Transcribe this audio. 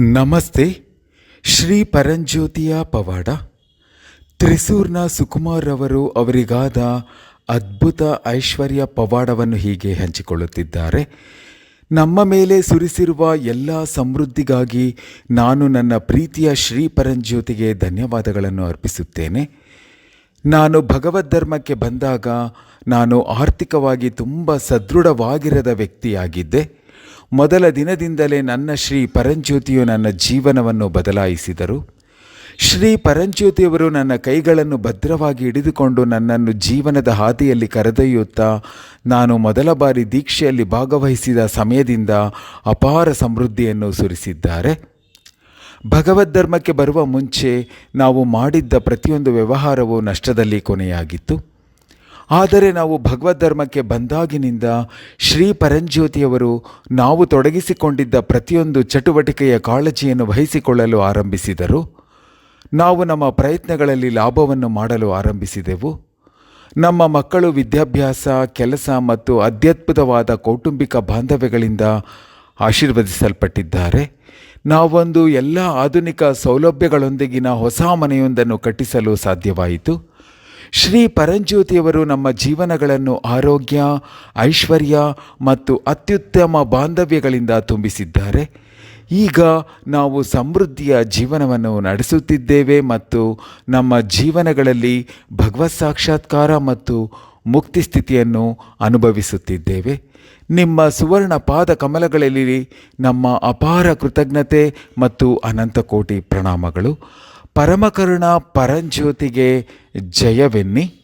ನಮಸ್ತೆ, ಶ್ರೀ ಪರಂಜ್ಯೋತಿಯ ಪವಾಡ. ತ್ರಿಸೂರ್ನ ಸುಕುಮಾರ್ ಅವರು ಅವರಿಗಾದ ಅದ್ಭುತ ಐಶ್ವರ್ಯ ಪವಾಡವನ್ನು ಹೀಗೆ ಹಂಚಿಕೊಳ್ಳುತ್ತಿದ್ದಾರೆ. ನಮ್ಮ ಮೇಲೆ ಸುರಿಸಿರುವ ಎಲ್ಲ ಸಮೃದ್ಧಿಗಾಗಿ ನಾನು ನನ್ನ ಪ್ರೀತಿಯ ಶ್ರೀ ಪರಂಜ್ಯೋತಿಗೆ ಧನ್ಯವಾದಗಳನ್ನು ಅರ್ಪಿಸುತ್ತೇನೆ. ನಾನು ಭಗವದ್ಧರ್ಮಕ್ಕೆ ಬಂದಾಗ ನಾನು ಆರ್ಥಿಕವಾಗಿ ತುಂಬ ಸದೃಢವಾಗಿರದ ವ್ಯಕ್ತಿಯಾಗಿದ್ದೆ. ಮೊದಲ ದಿನದಿಂದಲೇ ನನ್ನ ಶ್ರೀ ಪರಂಜ್ಯೋತಿಯು ನನ್ನ ಜೀವನವನ್ನು ಬದಲಾಯಿಸಿದರು. ಶ್ರೀ ಪರಂಜ್ಯೋತಿಯವರು ನನ್ನ ಕೈಗಳನ್ನು ಭದ್ರವಾಗಿ ಹಿಡಿದುಕೊಂಡು ನನ್ನನ್ನು ಜೀವನದ ಹಾದಿಯಲ್ಲಿ ಕರೆದೊಯ್ಯುತ್ತಾ ನಾನು ಮೊದಲ ಬಾರಿ ದೀಕ್ಷೆಯಲ್ಲಿ ಭಾಗವಹಿಸಿದ ಸಮಯದಿಂದ ಅಪಾರ ಸಮೃದ್ಧಿಯನ್ನು ಸುರಿಸಿದ್ದಾರೆ. ಭಗವದ್ಧರ್ಮಕ್ಕೆ ಬರುವ ಮುಂಚೆ ನಾವು ಮಾಡಿದ್ದ ಪ್ರತಿಯೊಂದು ವ್ಯವಹಾರವು ನಷ್ಟದಲ್ಲಿ ಕೊನೆಯಾಗಿತ್ತು. ಆದರೆ ನಾವು ಭಗವದ್ಧರ್ಮಕ್ಕೆ ಬಂದಾಗಿನಿಂದ ಶ್ರೀ ಪರಂಜ್ಯೋತಿಯವರು ನಾವು ತೊಡಗಿಸಿಕೊಂಡಿದ್ದ ಪ್ರತಿಯೊಂದು ಚಟುವಟಿಕೆಯ ಕಾಳಜಿಯನ್ನು ವಹಿಸಿಕೊಳ್ಳಲು ಆರಂಭಿಸಿದರು. ನಾವು ನಮ್ಮ ಪ್ರಯತ್ನಗಳಲ್ಲಿ ಲಾಭವನ್ನು ಮಾಡಲು ಆರಂಭಿಸಿದೆವು. ನಮ್ಮ ಮಕ್ಕಳು ವಿದ್ಯಾಭ್ಯಾಸ, ಕೆಲಸ ಮತ್ತು ಅತ್ಯದ್ಭುತವಾದ ಕೌಟುಂಬಿಕ ಬಾಂಧವ್ಯಗಳಿಂದ ಆಶೀರ್ವದಿಸಲ್ಪಟ್ಟಿದ್ದಾರೆ. ನಾವೊಂದು ಎಲ್ಲ ಆಧುನಿಕ ಸೌಲಭ್ಯಗಳೊಂದಿಗಿನ ಹೊಸ ಮನೆಯೊಂದನ್ನು ಕಟ್ಟಿಸಲು ಸಾಧ್ಯವಾಯಿತು. ಶ್ರೀ ಪರಂಜ್ಯೋತಿಯವರು ನಮ್ಮ ಜೀವನಗಳನ್ನು ಆರೋಗ್ಯ, ಐಶ್ವರ್ಯ ಮತ್ತು ಅತ್ಯುತ್ತಮ ಬಾಂಧವ್ಯಗಳಿಂದ ತುಂಬಿಸಿದ್ದಾರೆ. ಈಗ ನಾವು ಸಮೃದ್ಧಿಯ ಜೀವನವನ್ನು ನಡೆಸುತ್ತಿದ್ದೇವೆ ಮತ್ತು ನಮ್ಮ ಜೀವನಗಳಲ್ಲಿ ಭಗವತ್ ಸಾಕ್ಷಾತ್ಕಾರ ಮತ್ತು ಮುಕ್ತಿ ಸ್ಥಿತಿಯನ್ನು ಅನುಭವಿಸುತ್ತಿದ್ದೇವೆ. ನಿಮ್ಮ ಸುವರ್ಣ ಪಾದ ಕಮಲಗಳಲ್ಲಿ ನಮ್ಮ ಅಪಾರ ಕೃತಜ್ಞತೆ ಮತ್ತು ಅನಂತಕೋಟಿ ಪ್ರಣಾಮಗಳು. ಪರಮಕರುಣ ಪರಂಜ್ಯೋತಿಗೆ ಜಯವೆನ್ನಿ.